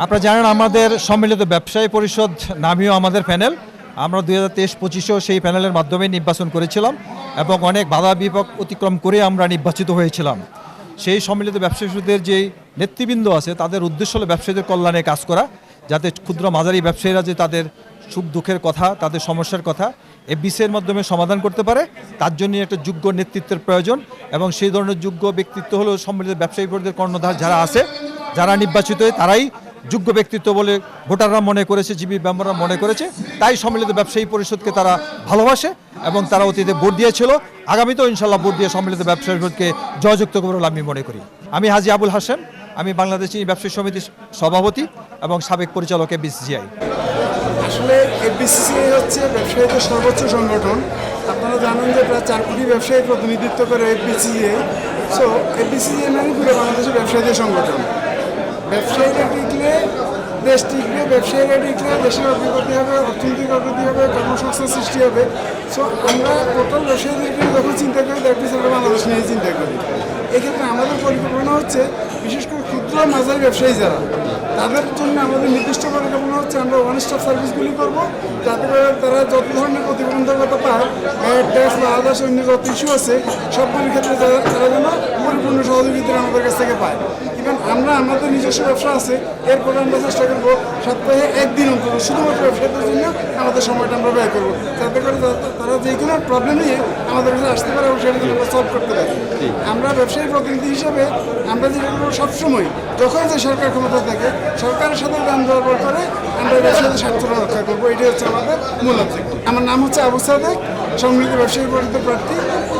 আপনারা জানেন আমাদের সম্মিলিত ব্যবসায়ী পরিষদ, নামীয় আমাদের প্যানেল। আমরা দুই হাজার তেইশ পঁচিশেও সেই প্যানেলের মাধ্যমে নির্বাচন করেছিলাম এবং অনেক বাধা বিপক অতিক্রম করে আমরা নির্বাচিত হয়েছিলাম। সেই সম্মিলিত ব্যবসায়ী পরিষদের যেই নেতৃবৃন্দ আছে, তাদের উদ্দেশ্য হলো ব্যবসায়ীদের কল্যাণে কাজ করা, যাতে ক্ষুদ্র মাঝারি ব্যবসায়ীরা যে তাদের সুখ দুঃখের কথা, তাদের সমস্যার কথা এই বিষয়ের মাধ্যমে সমাধান করতে পারে, তার জন্য একটা যোগ্য নেতৃত্বের প্রয়োজন এবং সেই ধরনের যোগ্য ব্যক্তিত্ব হলো সম্মিলিত ব্যবসায়ী পরিষদের কর্ণধার যারা আছে, যারা নির্বাচিত হয় তারাই যোগ্য ব্যক্তিত্ব বলে ভোটাররা মনে করেছে জিবি মেম্বাররা মনে করেছে। তাই সম্মিলিত ব্যবসায়ী পরিষদকে তারা ভালোবাসে এবং তারা অতীতে ভোট দিয়েছিল। আগামীতেও ইনশাল্লাহ ভোট দিয়ে সম্মিলিত ব্যবসায়ী পরিষদকে জয়যুক্ত করবে বলে আমি মনে করি। আমি হাজি আবুল হাসেম আমি বাংলাদেশি ব্যবসায়ী সমিতির সভাপতি এবং সাবেক পরিচালক বিসিআই আসলে এফবিসিসিআই হচ্ছে ব্যবসায়ীদের সর্বোচ্চ সংগঠন। আপনারা জানেন যে প্রায় চার কোটি ব্যবসায়ী প্রতিনিধিত্ব করে এফবিসিসিআই। সো এফবিসিসিআই মানে পুরো বাংলাদেশের ব্যবসায়ীদের সংগঠন। ব্যবসায়ীরা টিকলে দেশ টিকবে ব্যবসায়ীরা টিকলে দেশের অগ্রগতি হবে, অর্থনৈতিক অগ্রগতি হবে, কর্মসংস্থান সৃষ্টি হবে। সো আমরা টোটাল ব্যবসায়ীদেরকে যখন চিন্তা করি দেখবি আমরা বাংলাদেশ নিয়ে চিন্তা করি। এক্ষেত্রে আমাদের পরিকল্পনা হচ্ছে, বিশেষ করে ক্ষুদ্র মাঝারি ব্যবসায়ী যারা, তাদের জন্য আমাদের নির্দিষ্ট পরিকল্পনা হচ্ছে, আমরা ওয়ান স্টপ সার্ভিসগুলি করব, যাতে করে তারা যত ধরনের প্রতিবন্ধকতা পায় ট্যাক্স বা আদার্স অন্য যত ইস্যু আছে, সবগুলির ক্ষেত্রে তারা যেন সহযোগিতা আমাদের কাছ থেকে পায়। ইভেন আমরা আমাদের নিজস্ব ব্যবসা আছে এরপরে আমরা চেষ্টা করব সপ্তাহে একদিন অন্তত শুধুমাত্র ব্যবসায়ীদের জন্য আমাদের সময়টা আমরা ব্যয় করব। যাতে করে তারা যে কোনো প্রবলেম নিয়ে আমাদের কাছে আসতে পারে এবং সেটা আমরা সলভ করতে পারি। আমরা ব্যবসায়ী প্রতিনিধি হিসেবে আমরা যেটা করব সবসময় যখন যে সরকার ক্ষমতা থাকে সরকারের সাথে দাম দর করে আমরা ব্যবসায়ীদের স্বার্থটা রক্ষা করব। এটাই হচ্ছে আমাদের মূল। আমার নাম হচ্ছে আবু সাদেক সম্মিলিত ব্যবসায়ী পরিচিত প্রার্থী।